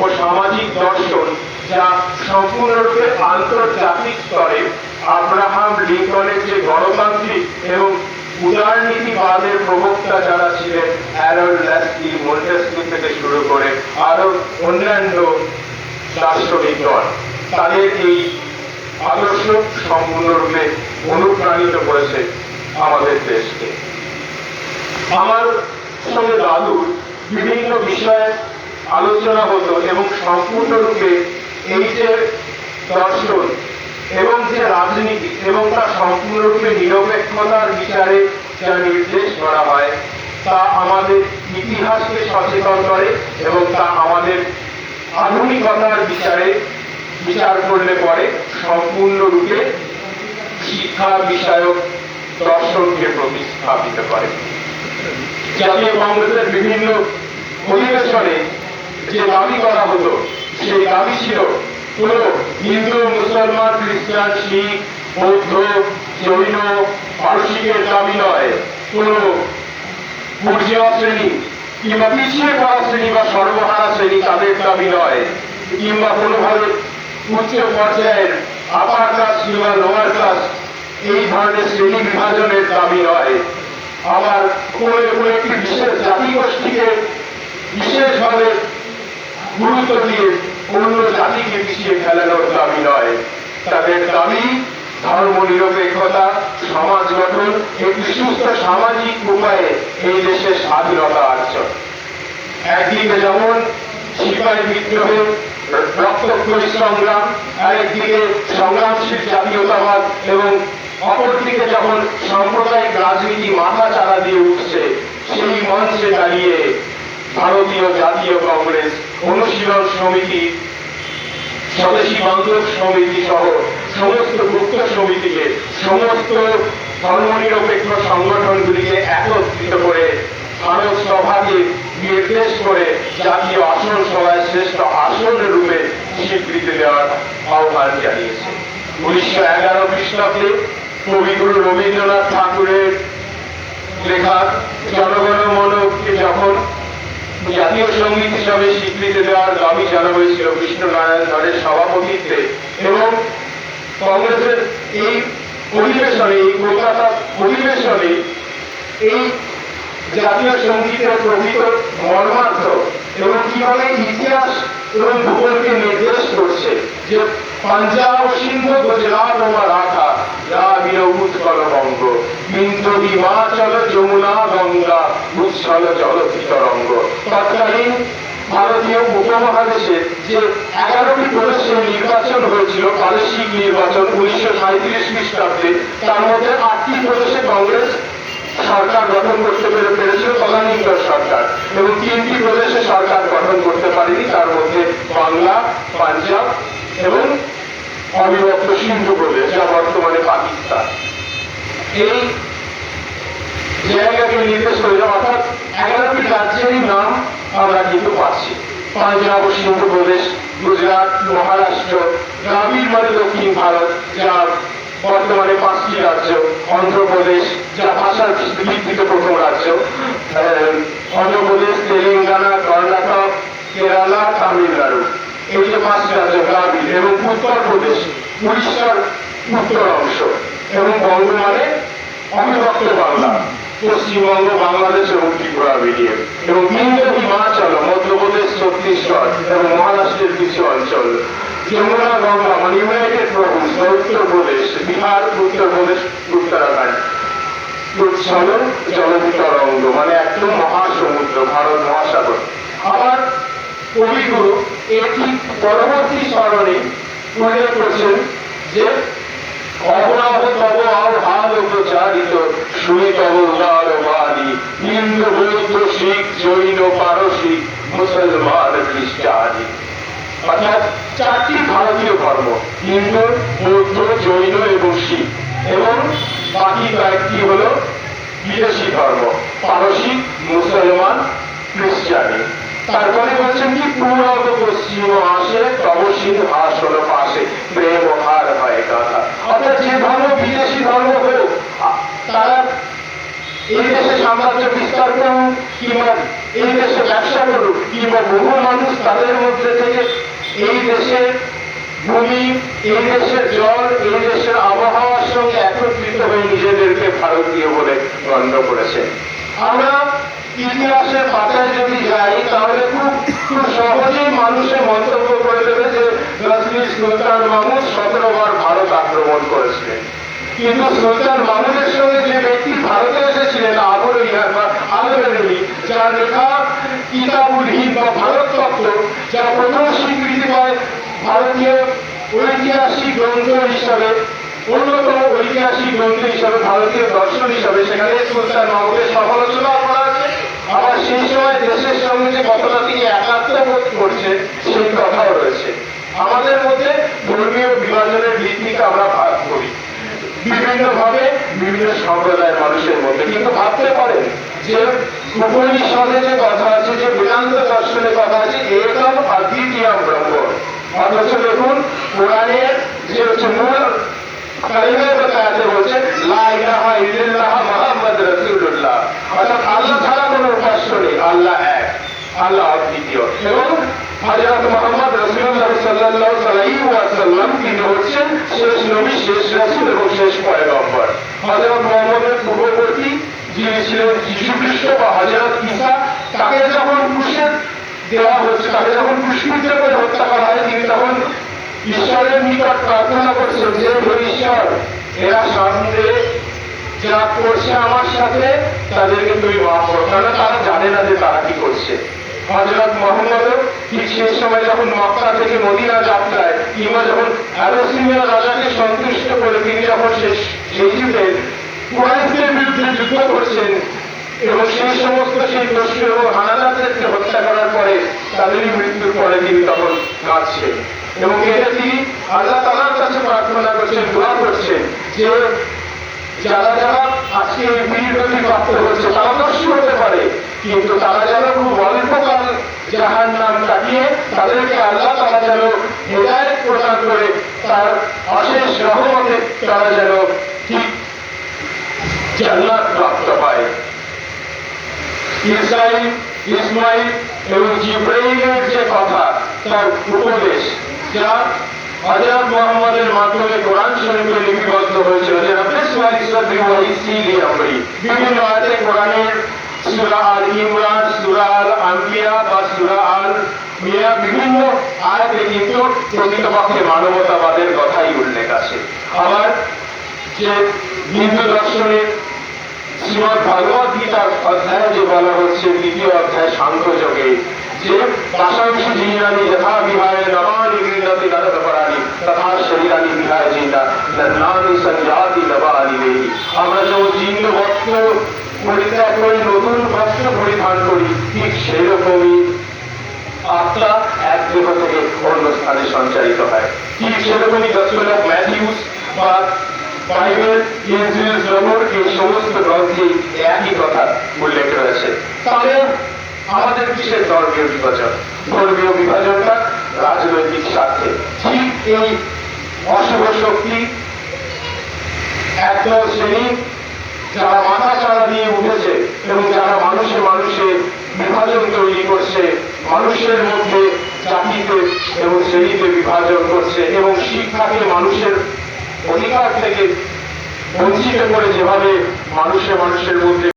ও সামাজিক দর্শন যা সম্পূর্ণরূপে আন্তর্জাতিক স্তরে আব্রাহাম লিঙ্কনের যে গণতান্ত্রিক এবং উদারনীতিবাদের প্রবক্তা যারা ছিলেন অ্যারন ল্যাসলি মন্টেস্কি থেকে শুরু করে আরও অন্যান্য দার্শনিকগণ তাদের এই আদর্শ সম্পূর্ণরূপে অনুপ্রাণিত করেছে আমাদের দেশকে। আমার সঙ্গে দাদুর বিভিন্ন বিষয়ে আলোচনা হতো এবং সম্পূর্ণরূপে এই যে দর্শন এবং যে রাজনীতি এবং তা সম্পূর্ণরূপে নিরপেক্ষতার বিচারে যা নির্দেশ করা হয়, তা আমাদের ইতিহাসকে সচেতন করে এবং তা আমাদের আধুনিকতার বিচারে বিচার করলে পরে সম্পূর্ণরূপে শিক্ষা বিষয়ক দর্শনকে প্রতিস্থাপিত করে। জাতীয় কংগ্রেসের বিভিন্ন অধিবেশনে যে দাবি করা হতো সেই দাবি ছিল কোন হিন্দু, মুসলমান, খ্রিস্টান, শিখ, বৌদ্ধ, জৈন, পারসিকের দাবি নয়। কোন বুর্জীয় শ্রেণি কিংবা পিছিয়ে পড়া শ্রেণি বা সর্বহারা শ্রেণি তাদের দাবি নয়। কিংবা কোনোভাবে উচ্চ পর্যায়ের আপার ক্লাস কিংবা লোয়ার ক্লাস এই ধরনের শ্রেণি বিভাজনের দাবি নয়। আবার কোনো একটি বিশেষ জাতিগোষ্ঠীকে বিশেষভাবে গুরুত্ব দিয়ে অন্য জাতিকে পিছিয়ে ফেলানোর দাবি নয়। তাদের দাবি ধর্ম নিরপেক্ষতা সমাজ গঠন একটি সুস্থ সামাজিক উপায়ে এই দেশের স্বাধীনতা অর্জন একদিকে যেমন সিপাহী বিদ্রোহে রক্তক্ষয়ী সংগ্রাম, আরেকদিকে সংগ্রামশীল জাতীয়তাবাদ এবং অপরদিকে যখন সাম্প্রদায়িক রাজনীতি মাথা চারা দিয়ে উঠছে, সেই মঞ্চে দাঁড়িয়ে ভারতীয় জাতীয় কংগ্রেস অনুশীলন সমিতি, স্বদেশী বান্ধব সমিতি সহ সমস্ত গুপ্ত সমিতিকে, সমস্ত ধর্মনিরপেক্ষ সংগঠনগুলিকে একত্রিত করে ভারত সভাকে নির্দেশ করে জাতীয় আসন সভায় শ্রেষ্ঠ আসন রূপে স্বীকৃতি দেওয়ার আহ্বান জানিয়েছে। উনিশশো এগারো খ্রিস্টাব্দে কবিগুরু রবীন্দ্রনাথ ঠাকুরের লেখা জনগণ মনকে যখন জাতীয় সংগীত হিসাবে স্বীকৃতি দেওয়ার দাবি জানা হয়েছিল কৃষ্ণনারায়ণ ধরের সভাপতিত্বে এবং কংগ্রেসের এই অধিবেশনে, এই কলকাতা অধিবেশনে এই জাতীয় সঙ্গীতের প্রকৃত মর্মার্থ এবং কীভাবে ইতিহাস এবং ভূগোলকে নির্দেশ করছে যে পাঞ্জাব, সিন্ধু, গুজরাট ও মারাঠা দ্রাবিড় উৎকল বঙ্গ বিন্দু হিমাচল, যমুনা, গঙ্গা উচ্ছল জলধি তরঙ্গ তৎকালীন ভারতীয় উপমহাদেশে যে এগারোটি প্রদেশে নির্বাচন হয়েছিল প্রাদেশিক নির্বাচন উনিশশো সাঁত্রিশ খ্রিস্টাব্দে, তার মধ্যে আটটি প্রদেশে কংগ্রেস সরকার গঠন করতে পেরে- পেরেছিল, তদানীন্তন সরকার। এবং তিনটি প্রদেশে সরকার গঠন করতে পারেনি, তার মধ্যে বাংলা, পাঞ্জাব এবং অবিভক্ত সিন্ধু প্রদেশ, যা বর্তমানে পাকিস্তান। এই জায়গাকে নির্দেশ করে অর্থাৎ এগারোটি রাজ্যেরই নাম আমরা কিন্তু পাচ্ছি। পাঞ্জাব ও সিন্ধু প্রদেশ, গুজরাট, মহারাষ্ট্র দ্রাবিড় মানে দক্ষিণ ভারত, যা বর্তমানে পাঁচটি রাজ্য, অন্ধ্রপ্রদেশ, যা ভাষার ভিত্তিতে প্রথম রাজ্য। অন্ধ্রপ্রদেশ, তেলেঙ্গানা, কর্ণাটক, কেরালা, তামিলনাড়ু। এই যে পাঁচটি রাজ্য দ্রাবিড় এবং উত্তরপ্রদেশ, উড়িষ্যার উত্তর অংশ এবং বঙ্গ মানে অবিভক্ত বাংলা। পশ্চিমবঙ্গ, বাংলাদেশ এবং ত্রিপুরা মিলিয়ে এবং কেন্দ্র হিমাচল, মধ্যপ্রদেশ, ছত্তিশগড় এবং মহারাষ্ট্রের কিছু অঞ্চল। যমুনা, গঙ্গা মানে ইউনাইটেড প্রভিন্স উত্তরপ্রদেশ বিহার উত্তরপ্রদেশ উত্তরাখণ্ড। উচ্ছল জলতরঙ্গ মানে একদম মহাসমুদ্র, ভারত মহাসাগর। আবার কবিগুরু এটি পরবর্তী স্মরণে উল্লেখ করছেন যে অপরাধ তব আহাল জৈন এবং শিখ। এবং বাকি কয়েকটি হলো বিদেশি ধর্ম, পারসিক, মুসলমান, খ্রিস্টানি। তারপরে বলছেন কি, পূর্ব, পশ্চিম, আসে তব সিন্ধু আসল পাশে প্রেম হয় কথা অর্থাৎ যে ধর্ম বিদেশি ধর্ম হোক এই দেশে সাম্রাজ্য বিস্তার করুক কিংবা এই দেশে ব্যবসা করুক কিংবা বহু মানুষ তাদের মধ্যে থেকে এই দেশের ভূমি, এই দেশের জল, এই দেশের আবহাওয়ার সঙ্গে একত্রিত হয়ে নিজেদেরকে ভারতীয় বলে গণ্য করেছে আমরা ইতিহাসের পাতায় যদি যাই, তাহলে খুব খুব সহজেই মানুষের মন্তব্য করে দেবে যে গজনী সুলতান মাহমুদ সতেরো বার ভারত আক্রমণ করেছিলেন। কিন্তু সুলতান মাহমুদের সঙ্গে যে ব্যক্তি ভারতে এসেছিলেন বা আলবেরুনি যার লেখা কিতাবুল হিন্দ বা ভারত তত্ত্ব যা প্রথম স্বীকৃতি পায় ভারতীয় ঐতিহাসিক গ্রন্থ হিসাবে, অন্যতম ঐতিহাসিক গ্রন্থ হিসাবে ভারতীয় দর্শন হিসাবে। সেখানে সুলতান মাহমুদের সমালোচনা করা আছে আবার সেই সময় দেশের সঙ্গে যে কতটা তিনি একাত্ম বোধ করছেন, সেই কথাও রয়েছে। আমাদের মধ্যে ধর্মীয় বিভাজনের ভিত্তিকে আমরা ভাগ করি। বিভিন্ন ভাবে বিভিন্ন সম্প্রদায়ের মানুষের মধ্যে। কিন্তু ভাবতে পারেন যে উপনিষদে যে কথা আছে, যে বেদান্ত দর্শনে কথা আছে একম অদ্বিতীয় ব্রহ্ম। অথচ দেখুন, কোরআনের যে হচ্ছে মূল কালিমায় বাতায়াতে বলছে, লা ইলাহা ইল্লাল্লাহ অর্থাৎ আল্লাহ ছাড়া কোনো উপাস্য নেই, আল্লাহ এক, আল্লাহ অদ্বিতীয়। এবং হযরত মুহাম্মদ রাসূলুল্লাহ সাল্লাল্লাহু আলাইহি ওয়াসাল্লাম তিনি হচ্ছেন করছে আমার সাথে, তাদেরকে তুমি মাফ করো। কারণ তারা জানে না যে তারা কি করছে। হজরত মোহাম্মদ ঠিক সেই সময় যখন মক্কা থেকে মদিনা যাত্রায় কিংবা যখন অ্যারোসিমিয়া রাজাকে সন্তুষ্ট করে তিনি যখন শেষ যুগে কুরাইশদের বিরুদ্ধে যুদ্ধ করছেন এবং সেই সমস্ত সেই দস্যু এবং হানাদারদেরকে হত্যা করার পরে তাদেরই মৃত্যুর পরে তিনি তখন কাঁদছেন। এবং এটা তিনি আল্লাহ তালার কাছে প্রার্থনা করছেন, দোয়া করছেন যে যারা যারা আজকে এই বীর গতি প্রাপ্ত হচ্ছে তারা দস্যু হতে পারে। কিন্তু তারা যেন খুব অল্পকাল জাহান নাম কাটিয়ে তাদেরকে আল্লাহ তারা যেন হেদায়ত প্রদান করে, তার অশেষ রহমতে তারা যেন ঠিক জান্নাত প্রাপ্ত হয়। ইসরাইল ইসমাইল এবং জিব্রাইলের যে কথা, তার উপদেশ, যা হযরত মোহাম্মদের মাধ্যমে কোরআন শরীফে লিপিবদ্ধ হয়েছিল। যে সাদরি ওয়া আমরি বিভিন্ন আয়াতে কোরআনের সূরা আল ইমরান, সূরা আল আম্বিয়া বা সূরা আল মিয়া বিভিন্ন আয়াতে কিন্তু প্রকৃতপক্ষে মানবতাবাদের কথাই উল্লেখ আছে। আবার যে হিন্দু দর্শনের শ্রীমদ ভাগবত গীতার অধ্যায় যে বলা হচ্ছে, দ্বিতীয় অধ্যায় সাংখ্যযোগে যে পাশাংশি জীবনানি যথা বিহায় নবানি গৃহণতি নরক পরানি তথা শরীরানি বিহায় জিতা নানি সঞ্জাতি নবানি দেহি আমরা যেমন জীর্ণ বস্ত্র পরিত্যাগ করি নতুন বস্ত্র পরিধান ঠিক সেরকমই আত্মা এক দেহ থেকে অন্য স্থানে সঞ্চারিত হয়। ঠিক সেরকমই গসপেল ম্যাথিউস বা সমস্ত গ্রন্থে একই কথা উল্লেখ রয়েছে। তাহলে আমাদের কিসের ধর্মীয় বিভাজন, ধর্মীয় বিভাজনটা রাজনৈতিক স্বার্থে। ঠিক এই অশুভ শক্তি একদল শ্রেণি, যারা মাথা চাড়া দিয়ে উঠেছে এবং যারা মানুষে মানুষে বিভাজন তৈরি করছে, মানুষের মধ্যে জাতিতে এবং শ্রেণীতে বিভাজন করছে এবং শিক্ষাকে মানুষের অধিকার থেকে বঞ্চিত করে যেভাবে মানুষে মানুষের মধ্যে